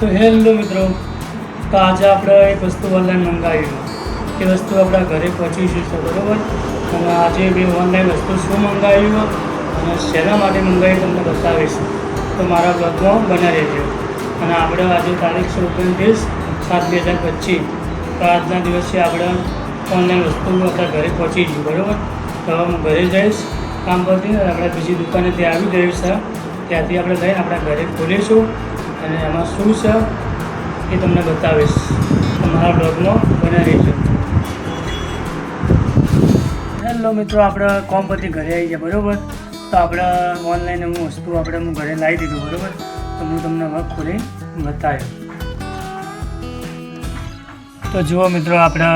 તો હેલો મિત્રો, તો આજે આપણે એક વસ્તુ ઓનલાઈન મંગાવ્યું એ વસ્તુ આપણા ઘરે પહોંચી જશે, બરાબર? અને આજે બે ઓનલાઈન વસ્તુ શું મંગાવ્યું અને શેના માટે મંગાવી તમને બતાવીશ. તો મારા બ્લોગમાં બના રહેજો. અને આપણે આજે તારીખ છે ઓગણત્રીસ સાત બે હજાર પચીસ. તો આજના દિવસે આપણે ઓનલાઈન વસ્તુ આપણા ઘરે પહોંચી ગયું, બરાબર? તો હું ઘરે જઈશ, કામ પરથી આપણે બીજી દુકાને ત્યાં આવી ગયું છે. ત્યાંથી આપણે જઈને આપણા ઘરે ખોલીશું. અને એમાં શું છે એ તમને બતાવીશ. તમારા બ્લોગમાં બને રહીશું હેલો મિત્રો, આપણે કોમ પરથી ઘરે આવી ગયા, બરાબર? તો આપણે ઓનલાઈન હું વસ્તુ આપણે હું ઘરે લાવી દીધું, બરાબર? તો હું તમને હવે ખોલી બતાવ્યો તો જુઓ મિત્રો, આપણે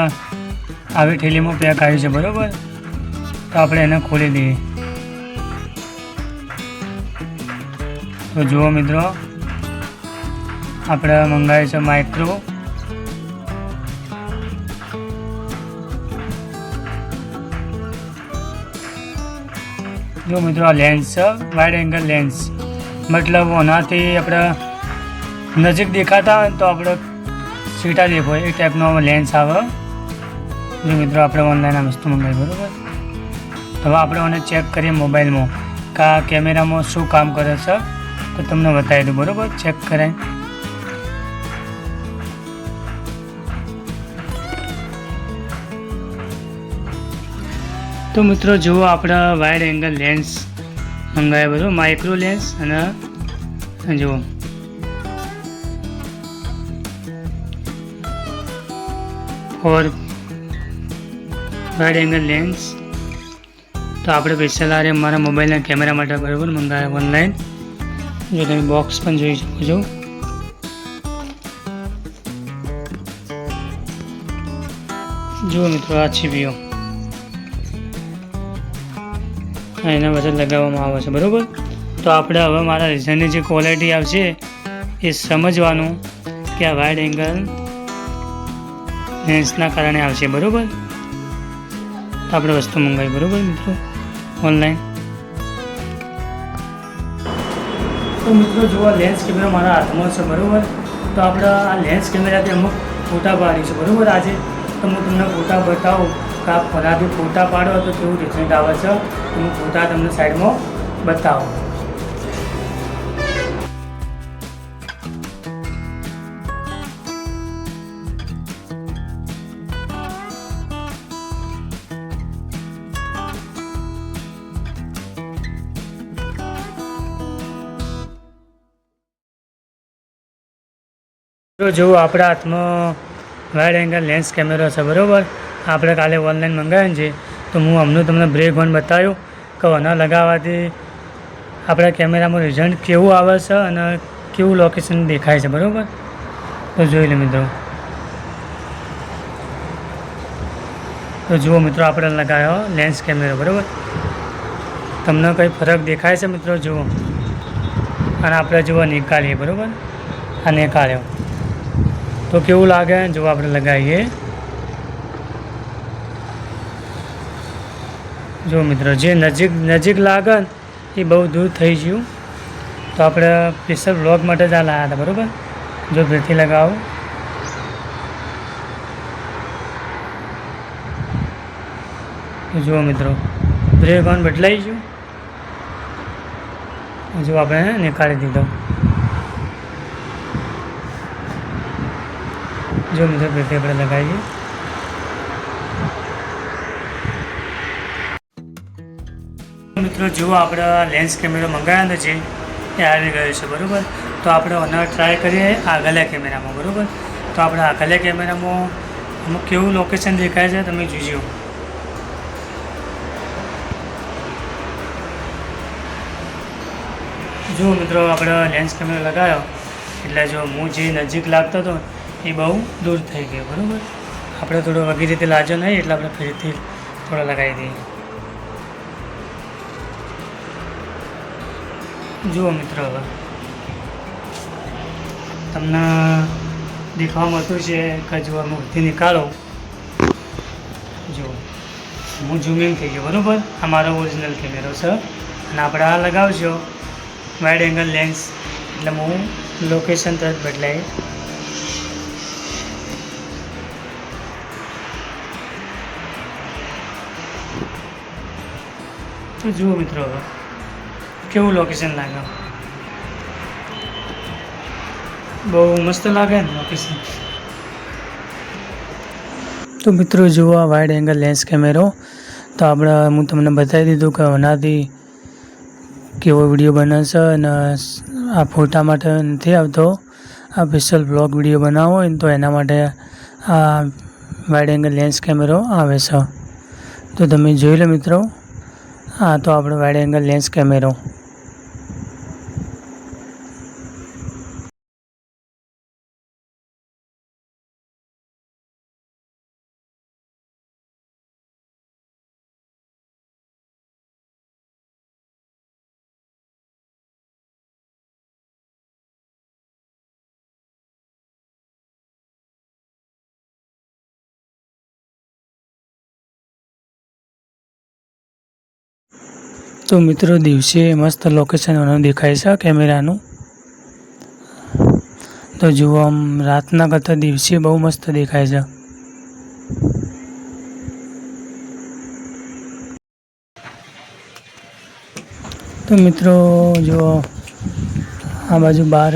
આવી ઠેલીમાં પેક આવ્યું છે, બરાબર? તો આપણે એને ખોલી દઈએ. તો જુઓ મિત્રો આપણે મંગાવ્યું છે માઇક્રો જો મિત્રો આ લેન્સ છે વાઇડ એંગલ લેન્સ મતલબ ઓનાથી આપણે નજીક દેખાતા હોય તો આપણે સીટા દેખો એ ટાઈપનો લેન્સ આવે. જો મિત્રો આપણે ઓનલાઈન આ વસ્તુ મંગાવી, બરાબર? હવે આપણે એને ચેક કરીએ મોબાઈલમાં કે કેમેરામાં શું કામ કરે છે, તો તમને બતાવી દઉં, બરાબર? ચેક કરાય. તો મિત્રો, જુઓ આપણે વાઇડ એંગલ લેન્સ મંગાવ્યા બરાબર માઇક્રો લેન્સ અને જુઓ. ફોર વાઇડ એંગલ લેન્સ તો આપણે પૈસા લારે મારા મોબાઈલના કેમેરા માટે બરાબર મંગાવ્યા ઓનલાઈન જો તમે બોક્સ પણ જોઈ શકો છો. જુઓ મિત્રો, આ છીપીઓ એના વચ્ચે લગાવવામાં આવે છે, બરાબર? તો આપણે હવે મારા રિઝનની જે ક્વોલિટી આવશે, એ સમજવાનું કે આ વાઇડ એંગલ લેન્સના કારણે આવશે, બરાબર? તો આપણે વસ્તુ મંગાવી, બરાબર મિત્રો? ઓનલાઈન તો મિત્રો જોવા લેન્સ કેમેરા મારા હાથમાં છે, બરાબર? તો આપણે આ લેન્સ કેમેરાથી અમુક ફોટા પાડીશું બરાબર આજે? તો હું તમને ફોટા બતાવું. આ ફરાથી ફોટા પાડો તો કેવું રિઝલ્ટ આવે છે? હું ફોટા તમને સાઈડમાં બતાવું. જો આપણા હાથમાં વાઇડ એંગલ લેન્સ કેમેરો છે, બરાબર? આપણે કાલે ઓનલાઈન મંગાવ્યું છે તો હું હમણાં તમને બ્રેક ઓન બતાવ્યું. કે આના લગાવવાથી આપણા કેમેરામાં રિઝલ્ટ કેવું આવે છે અને કેવું લોકેશન દેખાય છે, બરાબર? તો જોઈ લે મિત્રો. તો જુઓ મિત્રો, આપણે લગાવ્યો લેન્સ કેમેરો બરાબર? તમને કંઈ ફરક દેખાય છે મિત્રો? જુઓ. અને આપણે જુઓ નીકાળીએ બરાબર? આ નીકાળ્યો તો કેવું લાગે? જો આપણે લગાવીએ. જો મિત્રો, જે નજીક નજીક લાગે એ બહુ દૂર થઈ ગયું તો આપણે સ્પેશિયલ બ્લોગ માટે જ આ લાવ્યા હતા, બરાબર? જો ભેથી લગાવો. જુઓ મિત્રો બ્રેક ઓન બદલાઈ ગયું. જો આપણે નીકાળી દીધો. જો મિત્રો ભેથી આપણે લગાવીએ. મિત્રો જુઓ આપણે લેન્સ કેમેરો મંગાવ્યો છે એ આવી ગયો છે, બરાબર? તો આપણે ઓનર ટ્રાય કરીએ આગલા કેમેરામાં, બરાબર? તો આપણે આગલા કેમેરામાં અમુક કેવું લોકેશન દેખાય છે, તમે જોજો જુઓ મિત્રો, આપણે લેન્સ કેમેરો લગાવ્યો એટલે જો હું જે નજીક લાગતો હતો, એ બહુ દૂર થઈ ગયો, બરાબર? આપણે થોડો વગી રીતે લાજો નહીં, એટલે આપણે ફરીથી થોડો લગાવી દઈએ. જુઓ મિત્રો હવે. તમને દેખાવા મળતું છે કે જો મૂર્તિ નીકાળો જુઓ હું ઝૂમિંગ થઈ ગયો, બરાબર? આ મારો ઓરિજિનલ કેમેરો છે. અને આપણે આ લગાવજો વાઇડ એંગલ લેન્સ એટલે હું લોકેશન તરત બદલાય તો જુઓ મિત્રો હવે. કેવું લોકેશન લાગે બહુ મસ્ત લાગે ને લોકેશન તો મિત્રો, જુઓ આ વાઇડ એંગલ લેન્સ કેમેરો તો આપણે, હું તમને બતાવી દીધું કે આનાથી કેવો વીડિયો બનાવશે અને આ ફોટા માટે નથી આવતો. આ સ્પેશિયલ બ્લોગ વીડિયો બનાવો હોય તો એના માટે આ વાઇડ એંગલ લેન્સ કેમેરો આવે છે. તો તમે જોઈ લો મિત્રો, આ તો આપણો વાઇડ એંગલ લેન્સ કેમેરો તો મિત્રો દિવસે મસ્ત લોકેશનનું દેખાય છે કેમેરાનું. તો જુઓ આમ રાતના કરતાં દિવસે બહુ મસ્ત દેખાય છે. તો મિત્રો જુઓ, આ બાજુ બહાર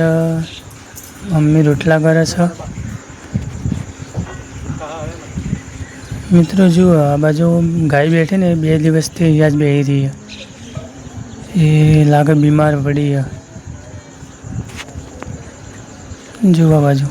મમ્મી રોટલા કરે છે. મિત્રો જુઓ, આ બાજુ ગાય બેઠી ને બે દિવસથી અહીંયા જ બેહી રહી છે. એ લાગે બીમાર પડી ગયા. જોવા બાજુ